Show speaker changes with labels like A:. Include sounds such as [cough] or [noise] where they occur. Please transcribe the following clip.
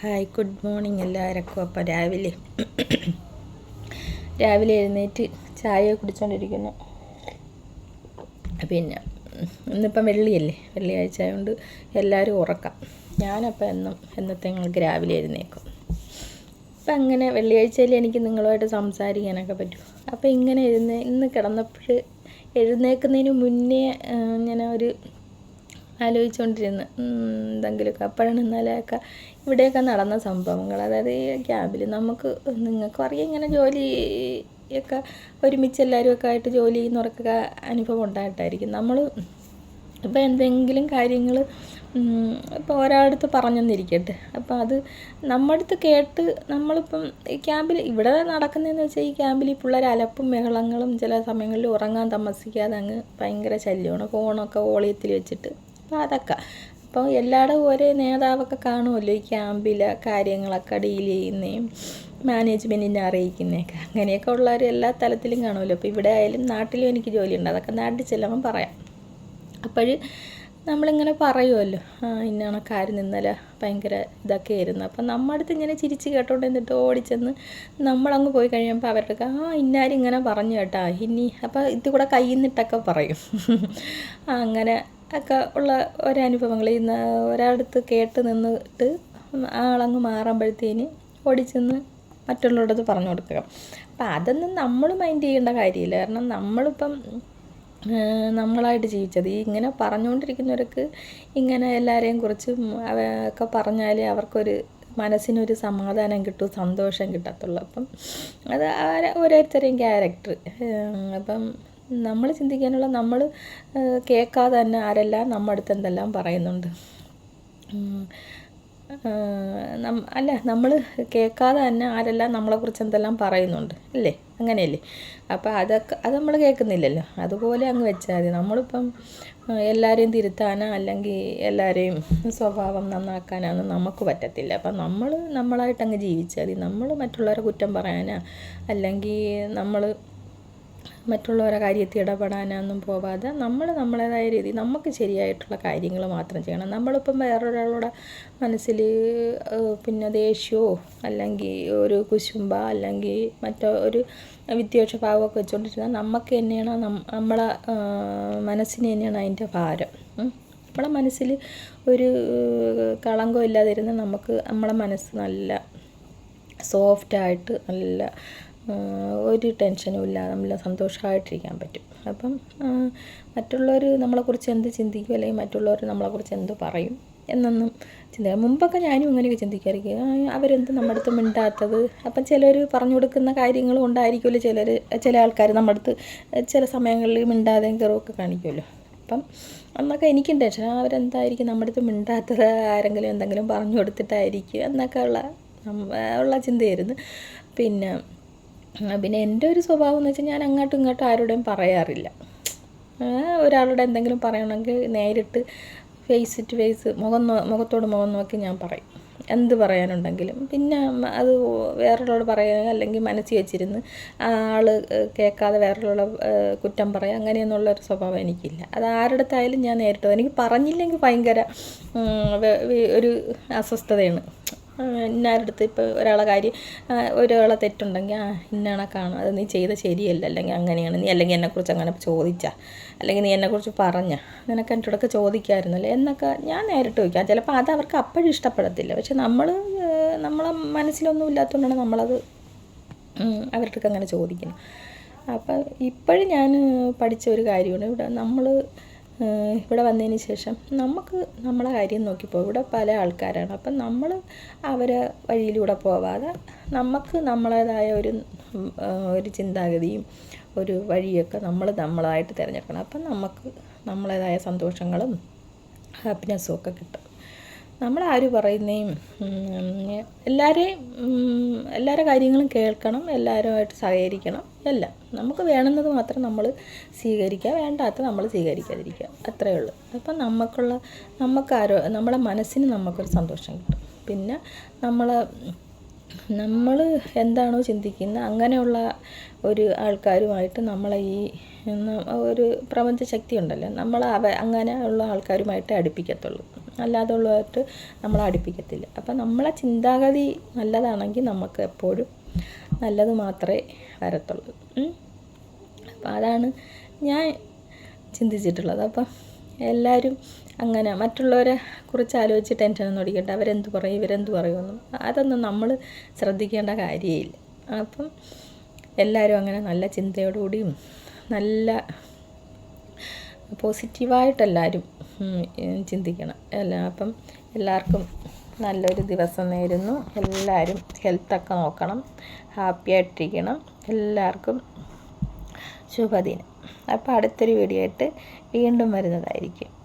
A: Hi good morning എല്ലാവർക്കും. അപ്പം രാവിലെ രാവിലെ എഴുന്നേറ്റ് ചായ കുടിച്ചുകൊണ്ടിരിക്കുന്നു പിന്നെ ഇന്നിപ്പം വെള്ളിയല്ലേ? വെള്ളിയാഴ്ച ആയതുകൊണ്ട് എല്ലാവരും ഉറക്കാം. ഞാനപ്പം എന്നും എന്നത്തെ ഞങ്ങൾക്ക് രാവിലെ എഴുന്നേക്കും അപ്പം അങ്ങനെ വെള്ളിയാഴ്ചയിൽ എനിക്ക് നിങ്ങളുമായിട്ട് സംസാരിക്കാനൊക്കെ പറ്റും. അപ്പം ഇങ്ങനെ എഴുന്നേ ഇന്ന് കിടന്നപ്പോൾ എഴുന്നേൽക്കുന്നതിന് മുന്നേ ഇങ്ങനെ ഒരു ആലോചിച്ചുകൊണ്ടിരുന്ന് എന്തെങ്കിലുമൊക്കെ അപ്പോഴാണ് ഇന്നലെയൊക്കെ ഇവിടെയൊക്കെ നടന്ന സംഭവങ്ങൾ. അതായത് ഈ ക്യാബിൽ നമുക്ക് നിങ്ങൾക്ക് അറിയാം ഇങ്ങനെ ജോലി ഒക്കെ ഒരുമിച്ച് എല്ലാവരും ഒക്കെ ആയിട്ട് ജോലി ചെയ്യുന്നവർക്കൊക്കെ അനുഭവം ഉണ്ടായിട്ടായിരിക്കും. നമ്മൾ ഇപ്പോൾ എന്തെങ്കിലും കാര്യങ്ങൾ ഇപ്പോൾ ഒരാളടുത്ത് പറഞ്ഞെന്നിരിക്കട്ടെ അപ്പോൾ അത് നമ്മുടെ അടുത്ത് കേട്ട് നമ്മളിപ്പം ഈ ക്യാമ്പിൽ ഇവിടെ നടക്കുന്നതെന്ന് വെച്ചാൽ ഈ ക്യാമ്പിൽ ഈ പിള്ളേർ അലപ്പും ബഹളങ്ങളും ചില സമയങ്ങളിൽ ഉറങ്ങാൻ താമസിക്കാതെ അങ്ങ് ഭയങ്കര ശല്യമാണ്. ഫോണൊക്കെ ഓളിയത്തിൽ വെച്ചിട്ട്. അപ്പോൾ അതൊക്കെ. അപ്പോൾ എല്ലായിടും ഒരേ നേതാവൊക്കെ കാണുമല്ലോ ഈ ക്യാമ്പിലെ കാര്യങ്ങളൊക്കെ ഡീൽ ചെയ്യുന്നതും മാനേജ്മെന്റിനെ അറിയിക്കുന്നതൊക്കെ അങ്ങനെയൊക്കെ ഉള്ളവർ എല്ലാ തലത്തിലും കാണുമല്ലോ അപ്പോൾ ഇവിടെ ആയാലും നാട്ടിലും എനിക്ക് ജോലിയുണ്ട്. അതൊക്കെ നാട്ടിൽ ചെല്ലുമ്പം പറയാം. അപ്പോൾ നമ്മളിങ്ങനെ പറയുമല്ലോ ആ കണക്കാരും ഇന്നലെ ഭയങ്കര ഇതൊക്കെ ആയിരുന്നു. അപ്പം നമ്മുടെ അടുത്ത് ഇങ്ങനെ ചിരിച്ച് കേട്ടോണ്ട് എന്നിട്ട് ഓടിച്ചെന്ന് നമ്മളങ്ങ് പോയി കഴിയുമ്പോൾ അവരുടെ ആ ഇന്നാരും ഇങ്ങനെ പറഞ്ഞു കേട്ടാ ഇനി അപ്പോൾ ഇത് കൂടെ കയ്യിൽ നിന്നിട്ടൊക്കെ പറയും [laughs] അങ്ങനെ ഒക്കെ ഉള്ള ഒരനുഭവങ്ങൾ. ഇന്ന് ഒരാളടുത്ത് കേട്ട് നിന്നിട്ട് ആളങ്ങ് മാറുമ്പോഴത്തേന് ഓടിച്ചെന്ന് മറ്റുള്ളവരുടെ പറഞ്ഞു കൊടുക്കുക. അപ്പം അതൊന്നും നമ്മൾ മൈൻഡ് ചെയ്യേണ്ട കാര്യമില്ല. കാരണം നമ്മളിപ്പം നമ്മളായിട്ട് ജീവിച്ചത്. ഈ ഇങ്ങനെ പറഞ്ഞുകൊണ്ടിരിക്കുന്നവർക്ക് ഇങ്ങനെ എല്ലാവരെയും കുറിച്ച് ഒക്കെ പറഞ്ഞാൽ അവർക്കൊരു മനസ്സിനൊരു സമാധാനം കിട്ടും സന്തോഷം കിട്ടത്തുള്ളൂ. അപ്പം അത് ഓരോരുത്തരെയും ക്യാരക്ടർ അപ്പം നമ്മൾ ചിന്തിക്കാനുള്ള നമ്മൾ കേൾക്കാതെ തന്നെ ആരെല്ലാം നമ്മുടെ അടുത്ത് എന്തെല്ലാം പറയുന്നുണ്ട്. അല്ല നമ്മൾ കേൾക്കാതെ തന്നെ ആരെല്ലാം നമ്മളെക്കുറിച്ച് എന്തെല്ലാം പറയുന്നുണ്ട് അല്ലേ? അങ്ങനെയല്ലേ? അപ്പോൾ അതൊക്കെ അത് നമ്മൾ കേൾക്കുന്നില്ലല്ലോ. അതുപോലെ അങ്ങ് വെച്ചാൽ മതി. നമ്മളിപ്പം എല്ലാവരെയും തിരുത്താനോ അല്ലെങ്കിൽ എല്ലാവരെയും സ്വഭാവം നന്നാക്കാനോ നമുക്ക് പറ്റത്തില്ല. അപ്പം നമ്മൾ നമ്മളായിട്ടങ്ങ് ജീവിച്ചാൽ മതി. നമ്മൾ മറ്റുള്ളവരെ കുറ്റം പറയാനോ അല്ലെങ്കിൽ നമ്മൾ മറ്റുള്ളവരുടെ കാര്യത്തിൽ ഇടപെടാനൊന്നും പോവാതെ നമ്മൾ നമ്മളേതായ രീതി നമുക്ക് ശരിയായിട്ടുള്ള കാര്യങ്ങൾ മാത്രം ചെയ്യണം. നമ്മളിപ്പം വേറൊരാളുടെ മനസ്സിൽ പിന്നെ ദേഷ്യമോ അല്ലെങ്കിൽ ഒരു കുശുമ്പ അല്ലെങ്കിൽ മറ്റോ ഒരു വിദ്വേഷ ഭാവമൊക്കെ വെച്ചുകൊണ്ടിരുന്നാൽ നമുക്ക് തന്നെയാണ് നമ്മളെ മനസ്സിന് തന്നെയാണ് അതിന്റെ ഭാരം. നമ്മളെ മനസ്സിൽ ഒരു കളങ്കം ഇല്ലാതിരുന്ന നമുക്ക് നമ്മളെ മനസ്സ് നല്ല സോഫ്റ്റായിട്ട് നല്ല ഒരു ടെൻഷനും ഇല്ലാതെ നമ്മൾ സന്തോഷമായിട്ടിരിക്കാൻ പറ്റും. അപ്പം മറ്റുള്ളവർ നമ്മളെക്കുറിച്ച് എന്ത് ചിന്തിക്കും അല്ലെങ്കിൽ മറ്റുള്ളവർ നമ്മളെക്കുറിച്ച് എന്ത് പറയും എന്നൊന്നും ചിന്തിക്കാം. മുമ്പൊക്കെ ഞാനും ഇങ്ങനെയൊക്കെ ചിന്തിക്കായിരിക്കും അവരെന്ത് നമ്മുടെ അടുത്ത് മിണ്ടാത്തത്? അപ്പം ചിലർ പറഞ്ഞു കൊടുക്കുന്ന കാര്യങ്ങളും കൊണ്ടായിരിക്കുമല്ലോ ചിലർ ചില ആൾക്കാർ നമ്മുടെ അടുത്ത് ചില സമയങ്ങളിൽ മിണ്ടാതെയും കയറുമൊക്കെ കാണിക്കുമല്ലോ. അപ്പം അന്നൊക്കെ എനിക്കും ടെൻഷൻ. അവരെന്തായിരിക്കും നമ്മുടെ അടുത്ത് മിണ്ടാത്തത്? ആരെങ്കിലും എന്തെങ്കിലും പറഞ്ഞു കൊടുത്തിട്ടായിരിക്കും എന്നൊക്കെ ഉള്ള ഉള്ള ചിന്തയായിരുന്നു. പിന്നെ പിന്നെ എന്റെ ഒരു സ്വഭാവം എന്ന് വെച്ചാൽ ഞാൻ അങ്ങോട്ടും ഇങ്ങോട്ടും ആരോടും പറയാറില്ല. ഒരാളോട് എന്തെങ്കിലും പറയണമെങ്കിൽ നേരിട്ട് ഫേസ് ടു ഫേസ് മുഖം മുഖത്തോട് മുഖം നോക്കി ഞാൻ പറയും. എന്ത് പറയാനുണ്ടെങ്കിലും. പിന്നെ അത് വേറൊരാളോട് പറയുക അല്ലെങ്കിൽ മനസ്സിൽ വെച്ചിരുന്ന് ആൾ കേൾക്കാതെ വേറൊരാളെ കുറ്റം പറയുക അങ്ങനെയൊന്നുള്ളൊരു സ്വഭാവം എനിക്കില്ല. അത് ആരുടെത്തായാലും ഞാൻ നേരിട്ട് എനിക്ക് പറഞ്ഞില്ലെങ്കിൽ ഭയങ്കര ഒരു അസ്വസ്ഥതയാണ്. ഇന്നാരടുത്ത് ഇപ്പോൾ ഒരാളെ കാര്യം ഒരാളെ തെറ്റുണ്ടെങ്കിൽ ആ ഇന്നാണെ കാണും അത് നീ ചെയ്ത ശരിയല്ല. അല്ലെങ്കിൽ അങ്ങനെയാണ്. നീ അല്ലെങ്കിൽ എന്നെക്കുറിച്ച് അങ്ങനെ ചോദിച്ചാൽ അല്ലെങ്കിൽ നീ എന്നെക്കുറിച്ച് പറഞ്ഞ. നിനക്ക് എന്റെ അടുത്ത് ചോദിക്കാമായിരുന്നല്ലേ എന്നൊക്കെ ഞാൻ നേരിട്ട് ചോദിക്കാം. ചിലപ്പോൾ അത് അവർക്ക് അപ്പോഴും ഇഷ്ടപ്പെടത്തില്ല. പക്ഷെ നമ്മൾ നമ്മളെ മനസ്സിലൊന്നും ഇല്ലാത്തതുകൊണ്ടാണ് നമ്മളത് അവരുടെ അങ്ങനെ ചോദിക്കുന്നത്. അപ്പം ഇപ്പോഴും ഞാൻ പഠിച്ച ഒരു കാര്യമാണ്. ഇവിടെ നമ്മൾ ഇവിടെ വന്നതിന് ശേഷം നമുക്ക് നമ്മളെ കാര്യം നോക്കിപ്പോ ഇവിടെ പല ആൾക്കാരാണ്. അപ്പം നമ്മൾ അവരെ വഴിയിലൂടെ പോവാതെ നമുക്ക് നമ്മളേതായ ഒരു ഒരു ചിന്താഗതിയും ഒരു വഴിയൊക്കെ നമ്മൾ നമ്മളായിട്ട് തിരഞ്ഞെടുക്കണം. അപ്പം നമുക്ക് നമ്മളേതായ സന്തോഷങ്ങളും ഹാപ്പിനെസ്സും ഒക്കെ കിട്ടും. നമ്മളാര് പറയുന്നേയും എല്ലാവരെയും എല്ലാവരുടെ കാര്യങ്ങളും കേൾക്കണം എല്ലാവരുമായിട്ട് സഹകരിക്കണം എല്ലാം. നമുക്ക് വേണമെന്നത് മാത്രം നമ്മൾ സ്വീകരിക്കുക വേണ്ടാത്ത നമ്മൾ സ്വീകരിക്കാതിരിക്കുക. അത്രയേ ഉള്ളൂ. അപ്പം നമുക്കുള്ള നമുക്കാരോ നമ്മുടെ മനസ്സിന് നമുക്കൊരു സന്തോഷം കിട്ടും. പിന്നെ നമ്മൾ നമ്മൾ എന്താണോ ചിന്തിക്കുന്നത് അങ്ങനെയുള്ള ഒരു ആൾക്കാരുമായിട്ട് നമ്മളെ ഈ ഒരു പ്രപഞ്ച ശക്തി ഉണ്ടല്ലോ നമ്മൾ അവ അങ്ങനെയുള്ള ആൾക്കാരുമായിട്ട് അടുപ്പിക്കത്തുള്ളൂ. അല്ലാതെ ഉള്ളതായിട്ട് നമ്മളെ അടുപ്പിക്കത്തില്ല. അപ്പം നമ്മളെ ചിന്താഗതി നല്ലതാണെങ്കിൽ നമുക്ക് എപ്പോഴും നല്ലത് മാത്രമേ വരത്തുള്ളൂ. അപ്പം അതാണ് ഞാൻ ചിന്തിച്ചിട്ടുള്ളത്. അപ്പം എല്ലാവരും അങ്ങനെ മറ്റുള്ളവരെ കുറിച്ച് ആലോചിച്ച് ടെൻഷനൊന്നും അടിക്കണ്ട. അവരെന്ത് പറയും? ഇവരെന്ത് പറയുമെന്നും. അതൊന്നും നമ്മൾ ശ്രദ്ധിക്കേണ്ട കാര്യമില്ല അപ്പം എല്ലാവരും അങ്ങനെ നല്ല ചിന്തയോടുകൂടിയും നല്ല പോസിറ്റീവായിട്ടെല്ലാവരും ചിന്തിക്കണം. എല്ലാ അപ്പം എല്ലാവർക്കും നല്ലൊരു ദിവസം നേരുന്നു. എല്ലാവരും ഹെൽത്തൊക്കെ നോക്കണം. ഹാപ്പി ആയിട്ടിരിക്കണം. എല്ലാവർക്കും ശുഭദിനം. അപ്പോൾ അടുത്തൊരു വീഡിയോ ആയിട്ട് വീണ്ടും വരുന്നതായിരിക്കും.